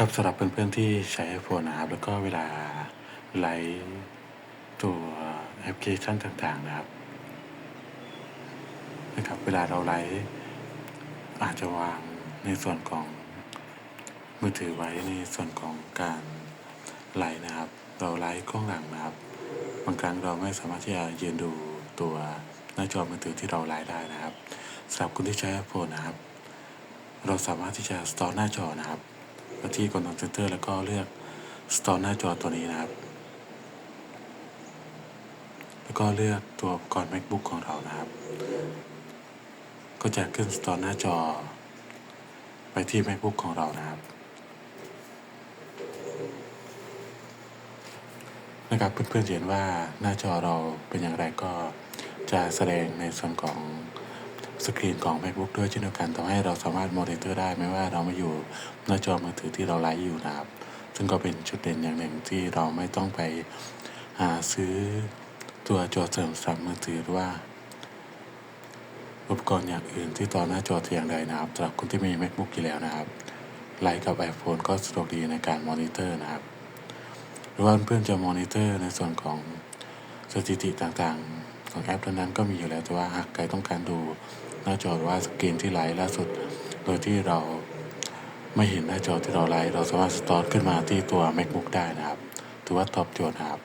ครับสำหรับเพื่อนๆที่ใช้ iPhone นะครับ แล้วก็เวลาไลฟ์ตัวแอปพลิเคชันต่าง ๆ นะครับนะครับ เวลาเราไลฟ์อาจจะวางในส่วนของมือถือไว้ในส่วนของการไลฟ์นะครับ เราไลฟ์กล้องหลังนะครับ บางครั้งเราไม่สามารถที่จะยืนดูตัวหน้าจอมือถือที่เราไลฟ์ได้นะครับสำหรับคุณที่ใช้ iPhone นะครับ เราสามารถที่จะสตอร์หน้าจอนะครับ ไปที่ Control Center แล้วก็เลือกสตอร์หน้าจอตัวนี้นะครับ แล้วก็เลือกตัวอุปกรณ์ MacBook ของเรานะครับ ก็จะขึ้นสตอร์หน้าจอ ไปที่ MacBook ของเรานะครับนะครับเพื่อนๆเห็นว่าหน้าจอเราเป็นอย่างไรก็จะแสดงในส่วนของ สกรีนของ MacBook ด้วยเช่นเดียวกันทำให้เราสามารถมอนิเตอร์ได้ไม่ว่าเรามาอยู่หน้าจอมือถือที่เราไลฟ์อยู่นะครับ ซึ่งก็เป็นจุดเด่นอย่างหนึ่งที่เราไม่ต้องไปหาซื้อตัวจอเสริมสำหรับมือถือหรือว่าอุปกรณ์อย่างอื่นที่ต่อหน้าจอแต่อย่างใดนะครับสำหรับคนที่มี MacBook อยู่แล้วนะครับไลฟ์กับ iPhone ก็สะดวกดีในการมอนิเตอร์นะครับ หรือว่าเพื่อนจะมอนิเตอร์ในส่วนของสถิติต่างๆ ของแอปนั้นก็มีอยู่แล้วแต่ว่าหากใครต้องการดูหน้าจอหรือว่าสกรีนที่ไลฟ์ล่าสุด โดยที่เราไม่เห็นหน้าจอที่เราไลฟ์เราสามารถสตอร์ขึ้นมาที่ตัว MacBook ได้นะครับถือว่าตอบโจทย์นะครับ